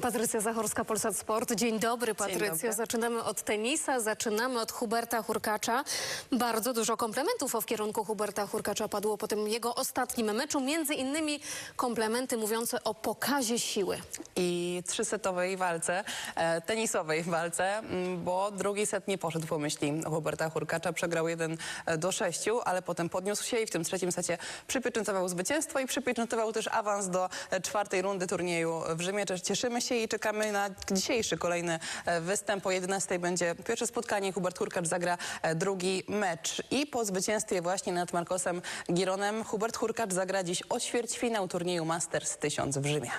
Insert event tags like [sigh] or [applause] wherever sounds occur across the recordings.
Patrycja Zachorska, Polsat Sport. Dzień dobry, Patrycjo. dobry. Zaczynamy od tenisa, zaczynamy od Huberta Hurkacza. Bardzo dużo komplementów w kierunku Huberta Hurkacza padło po tym jego ostatnim meczu. Między innymi komplementy mówiące o pokazie siły. i trzysetowej walce, e, tenisowej walce, m, bo drugi set nie poszedł po myśli Huberta Hurkacza. Przegrał 1 do 6, ale potem podniósł się i w tym trzecim secie przypieczętował zwycięstwo i przypieczętował też awans do e, czwartej rundy turnieju w Rzymie. Cieszymy się i czekamy na dzisiejszy kolejny e, występ. O 11 będzie pierwsze spotkanie. Hubert Hurkacz zagra e, drugi mecz. I po zwycięstwie właśnie nad Marcosem Gironem Hubert Hurkacz zagra dziś o ćwierćfinał turnieju Masters 1000 w Rzymie.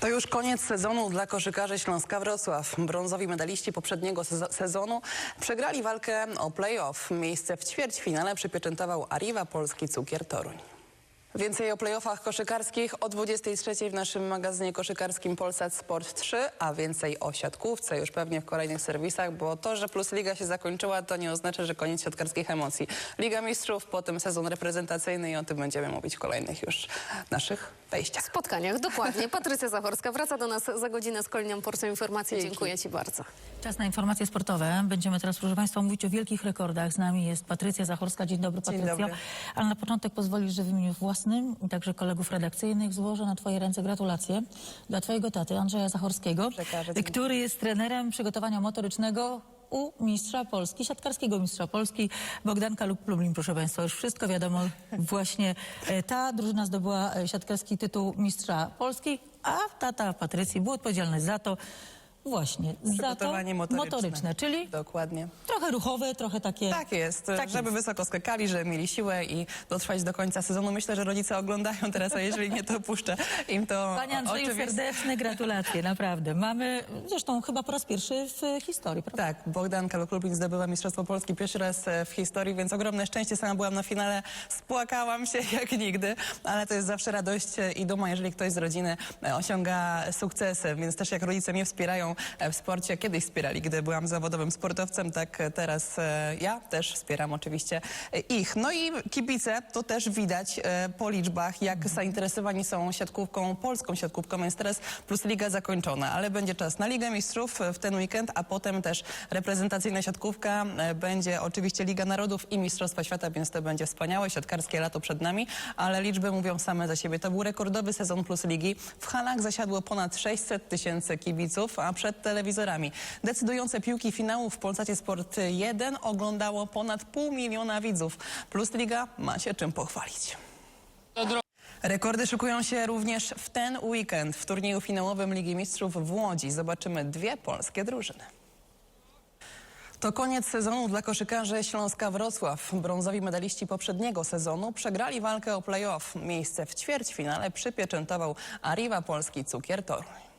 To już koniec sezonu dla koszykarzy Śląska Wrocław. Brązowi medaliści poprzedniego sezo- sezonu przegrali walkę o play-off. Miejsce w ćwierćfinale przypieczętował Arriva Polski Cukier Toruń. Więcej o playoffach koszykarskich o 23 w naszym magazynie koszykarskim Polsat Sport 3, a więcej o siatkówce już pewnie w kolejnych serwisach, bo to, że Plus Liga się zakończyła, to nie oznacza, że koniec siatkarskich emocji. Liga Mistrzów, potem sezon reprezentacyjny i o tym będziemy mówić w kolejnych już naszych wejściach. spotkaniach. Dokładnie. Patrycja Zachorska wraca do nas za godzinę z kolejną porcją informacji. Dzięki. Dziękuję Ci bardzo. Czas na informacje sportowe. Będziemy teraz, proszę Państwa, mówić o wielkich rekordach. Z nami jest Patrycja Zachorska. Dzień dobry, dobry. Ale na początek pozwolisz, że w imieniu własnym i także kolegów redakcyjnych złożę na Twoje ręce gratulacje dla Twojego taty, Andrzeja Zachorskiego, który jest trenerem przygotowania motorycznego u mistrza Polski, siatkarskiego mistrza Polski, Bogdanka lub Lublin, proszę Państwa. Już wszystko wiadomo. [laughs] Właśnie e, ta drużyna zdobyła e, siatkarski tytuł mistrza Polski, a tata Patrycji był odpowiedzialny za to, właśnie, za to Przygotowanie motoryczne. czyli Dokładnie. trochę ruchowe, trochę takie... Tak jest, Tak żeby jest. wysoko skakali, żeby mieli siłę i dotrwać do końca sezonu. Myślę, że rodzice oglądają teraz, a jeżeli nie, to puszczę im to [laughs] Panie Andrzeju, oczywiście. serdeczne gratulacje, naprawdę. Mamy, zresztą chyba po raz pierwszy w historii, prawda? Tak, Bogdan Kaluk-Lublin zdobyła Mistrzostwo Polski pierwszy raz e, w historii, więc ogromne szczęście. Sama byłam na finale, spłakałam się [laughs] jak nigdy, ale to jest zawsze radość e, i duma, jeżeli ktoś z rodziny e, osiąga sukcesy, więc też jak rodzice mnie wspierają e, w sporcie, kiedyś wspierali, gdy byłam zawodowym sportowcem, tak e, teraz e, ja też wspieram oczywiście ich. No i kibice, to też widać po liczbach, jak zainteresowani są siatkówką, polską siatkówką, więc teraz plus liga zakończona, ale będzie czas na Ligę Mistrzów w ten weekend, a potem też reprezentacyjna siatkówka, będzie oczywiście Liga Narodów i Mistrzostwa Świata, więc to będzie wspaniałe, siatkarskie lato przed nami, ale liczby mówią same za siebie. To był rekordowy sezon plus ligi. W halach zasiadło ponad 600 tysięcy kibiców, a przed telewizorami decydujące piłki finału w Polsacie Sport 1 oglądało ponad pół miliona widzów. Plus liga ma się czym pochwalić. Rekordy szykują się również w ten weekend. W turnieju finałowym Ligi Mistrzów w Łodzi zobaczymy dwie polskie drużyny. To koniec sezonu dla koszykarzy Śląska Wrocław. Brązowi medaliści poprzedniego sezonu przegrali walkę o play-off. Miejsce w ćwierćfinale przypieczętował Arriva Polski Cukier Toruń.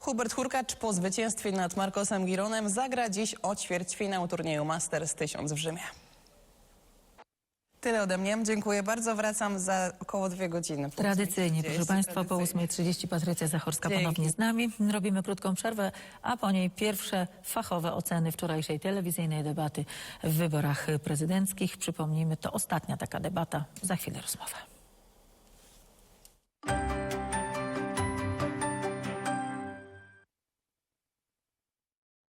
Hubert Hurkacz po zwycięstwie nad Marcosem Gironem zagra dziś o ćwierćfinał turnieju Masters 1000 w Rzymie. Tyle ode mnie. Dziękuję bardzo. Wracam za około dwie godziny. Tradycyjnie, proszę 30, Państwa, po tradycyjnie. 8.30 Patrycja Zachorska Dzięki. ponownie z nami. Robimy krótką przerwę, a po niej pierwsze fachowe oceny wczorajszej telewizyjnej debaty w wyborach prezydenckich. Przypomnijmy, to ostatnia taka debata. Za chwilę rozmowa.